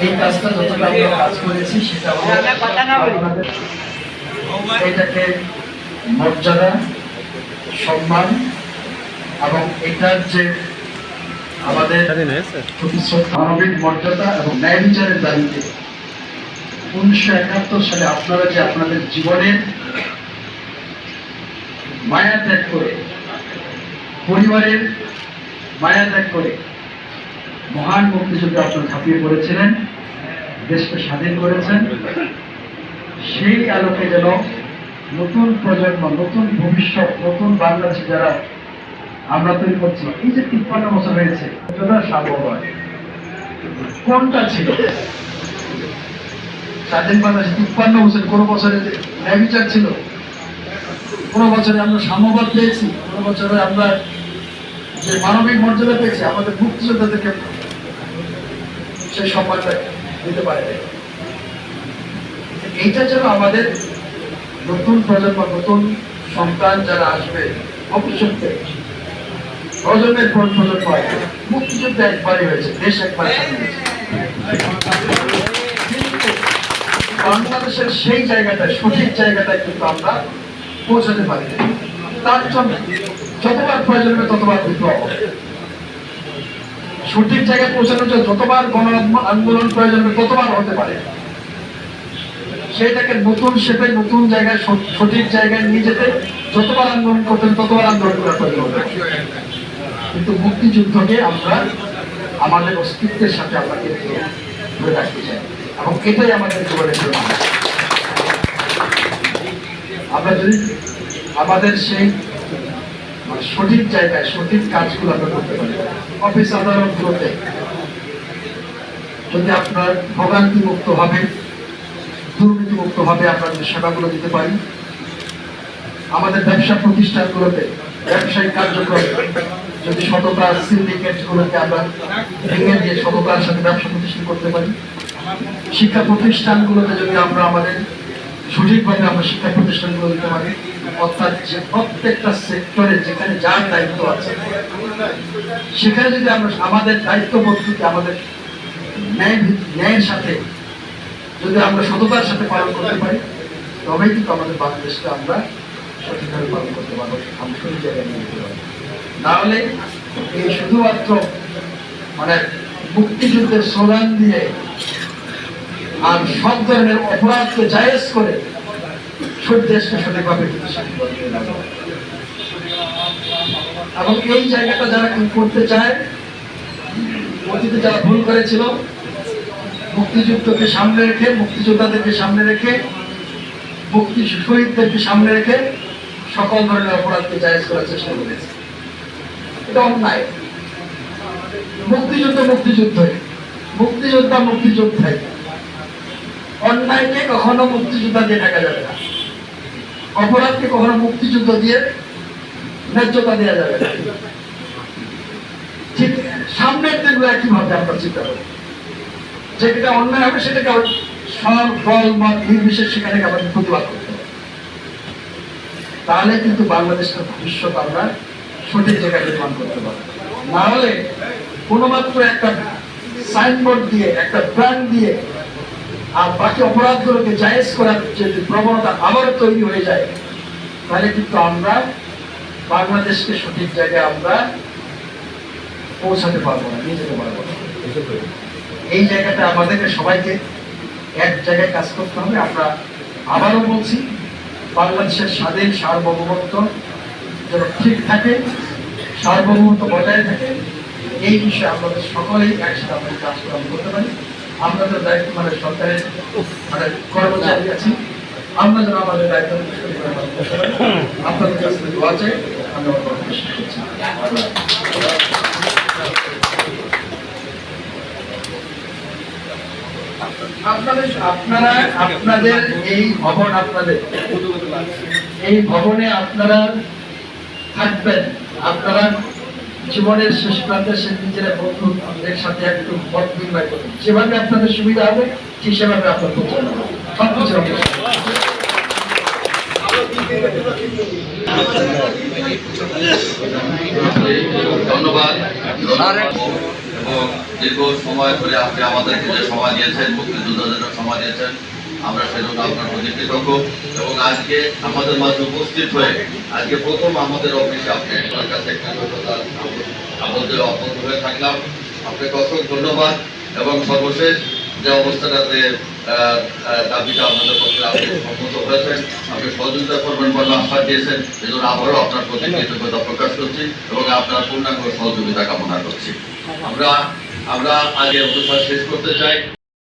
এই কাজটা যতটা আমরা কাজ করেছি সেটা এটাকে মর্যাদা সম্মান এবং এটার যে আমাদের প্রতিশ্রুত মানবিক মর্যাদা এবং ন্যায় বিচারের দাবিতে উনিশশো একাত্তর সালে আপনারা যে আপনাদের জীবনের মায়া ত্যাগ করে পরিবারের মায়া ত্যাগ করে মহান মুক্তিযুদ্ধে আপনারা ঝাঁপিয়ে পড়েছিলেন দেশকে স্বাধীন করেছেন, সেই আলোকে যেন নতুন প্রজন্ম, নতুন ভবিষ্যৎ, নতুন বাংলাদেশে যারা আমরা তৈরি করছি। এই যে তিপ্পান্ন বছর হয়েছে সার্বভয় কোনটা ছিল? স্বাধীন বাংলাদেশে তিপ্পান্ন বছর, কোনো বছরে যে বিচার ছিল? কোনো বছরে আমরা সাম্যবাদ পেয়েছি? কোনো বছরে আমরা যে মানবিক মর্যাদা পেয়েছি, আমাদের মুক্তিযোদ্ধাদেরকে সেই সম্মানটা দিতে পারে এইটা যেন আমাদের নতুন প্রজন্ম, নতুন সন্তান যারা আসবে ভবিষ্যতে প্রজন্মের পর প্রজন্ম আসবে। মুক্তিযুদ্ধ একবারই হয়েছে, দেশ একবার বাংলাদেশের সেই জায়গাটায়, সঠিক জায়গাটায় কিন্তু আমরা পৌঁছাতে পারি তার জন্য যতবার প্রয়োজন হবে ততবার বিপ্লব হবে। সঠিক জায়গায় পৌঁছানোর জন্য যতবার গণ আন্দোলন প্রয়োজন হবে, ততবার হতে পারে। সেটাকে নতুন শেপে, নতুন জায়গায় সঠিক জায়গায় নিয়ে যেতে যতবার আন্দোলন করতেন ততবার আন্দোলন করা প্রয়োজন কিন্তু মুক্তিযুদ্ধকে আমরা আমাদের অস্তিত্বের সাথে আমরা কিন্তু ধরে রাখতে চাই। এবং এটাই আমাদের জীবনের জন্য। আমরা যদি আমাদের সেই সঠিক জায়গায় সঠিক কাজগুলো আমরা করতে পারি। অফিস আদালতগুলোতে যদি আপনার ভোগান্তি মুক্ত ভাবে দুর্নীতি মুক্ত ভাবে আমরা যে সেবাগুলো দিতে পারি, আমাদের ব্যবসা প্রতিষ্ঠানগুলোতে, ব্যবসায়িক কার্যক্রম যদি সততা সিন্ডিকেট গুলোকে আমরা ভেঙে দিয়ে সততার সাথে ব্যবসা প্রতিষ্ঠান করতে পারি, শিক্ষা প্রতিষ্ঠানগুলোতে যদি আমরা আমাদের সঠিকভাবে আমরা শিক্ষা প্রতিষ্ঠানগুলো দিতে পারি। অর্থাৎ যে প্রত্যেকটা সেক্টরে যেখানে যার দায়িত্ব আছে, সেখানে যদি আমরা আমাদের দায়িত্ব বস্তুকে আমাদের ন্যায় ন্যায়ের সাথে যদি আমরা সততার সাথে পালন করতে পারি, তবেই কিন্তু আমাদের বাংলাদেশকে আমরা সঠিকভাবে পালন করতে পারব। আমরা সঠিক জায়গায় নিয়ে যেতে নাহলে এই শুধুমাত্র মানে মুক্তিযুদ্ধের স্লোগান দিয়ে আর সব ধরনের অপরাধকে জায়েজ করে সব দেশকে সঠিকভাবে। এবং এই জায়গাটা যারা করতে চায়, অতীতে যারা ভুল করেছিল, মুক্তিযুদ্ধকে সামনে রেখে, মুক্তিযোদ্ধাদেরকে সামনে রেখে, মুক্তি শহীদদেরকে সামনে রেখে সকল ধরনের অপরাধকে জায়েজ করার চেষ্টা করেছে। এটা অন্যায়। মুক্তিযুদ্ধ মুক্তিযুদ্ধই মুক্তিযোদ্ধা মুক্তিযোদ্ধাই। অন্যায়কে কখনো মুক্তিযোদ্ধা দিয়ে ঢাকা যাবে না। অপরাধকে কখনো মুক্তিযুদ্ধ দিয়ে ন্যায্যতা দেওয়া যাবে না। ঠিক সামনের দিনগুলো একইভাবে আমরা চিন্তা করি। যেটা অন্যায় হবে সেটাকে সব ফল মত, নির্বিশেষ সেখানে আমাদের প্রতিবাদ করতে হবে। তাহলে কিন্তু বাংলাদেশের ভবিষ্যৎ আমরা সঠিক জায়গায় নির্মাণ করতে পারব। না হলে কোনো মাত্র একটা সাইনবোর্ড দিয়ে, একটা ব্র্যান্ড দিয়ে আর বাকি অপরাধগুলোকে জায়েজ করার যে প্রবণতা আবারও তৈরি হয়ে যায়, তাহলে কিন্তু আমরা বাংলাদেশকে সঠিক জায়গায় আমরা পৌঁছাতে পারব না, নিয়ে যেতে পারব না। এই জায়গাটা আমাদেরকে সবাইকে এক জায়গায় কাজ করতে হবে। আমরা আবারও বলছি, বাংলাদেশের স্বাধীন সার্বভৌমত্ব যেন ঠিক থাকে, সার্বভৌমত্ব বজায় থাকে, এই বিষয়ে আমাদের সকলেই একসাথে আমাদের কাজ করা করতে পারি। তো দায়িত্ব মানে সরকারের মানে কর্মচারী আছি। আমাদের দায়িত্ব। আপনাদের দোয়া চাই আপনাদের, আপনারা, আপনাদের এই ভবন আপনাদের। এই ভবনে আপনারা থাকবেন। আপনারা জীবনের শেষ প্রান্তে সে নিজেরা বন্ধুদের সাথে একটু মত বিনিময় করবেন যেভাবে আপনাদের সুবিধা হবে, ঠিক সেভাবে আপনার ধন্যবাদ। এবং দীর্ঘ সময় ধরে আপনি আমাদেরকে যে সময় দিয়েছেন মুক্তিযোদ্ধাদের সময় দিয়েছেন আমরা সেজন্য আপনার প্রতি কৃতজ্ঞ এবং আজকে আমাদের মাঝে উপস্থিত হয়ে আজকে প্রথম আমাদের অফিসে আপনি আপনার কাছে আমাদের অবগত হয়ে থাকলাম, আপনাকে অসংখ্য ধন্যবাদ এবং সর্বশেষ যে অবস্থাটাতে দাবিটা আপনাদের পক্ষে আপনি সম্মত হয়েছেন, আপনি সহযোগিতা করবেন বলে আশ্বাস দিয়েছেন এই জন্য আবারও আপনার প্রতি কৃতজ্ঞতা প্রকাশ করছি এবং আপনার পূর্ণাঙ্গ সহযোগিতা কামনা করছি। আমরা আমরা আগে অনুষ্ঠান শেষ করতে চাই।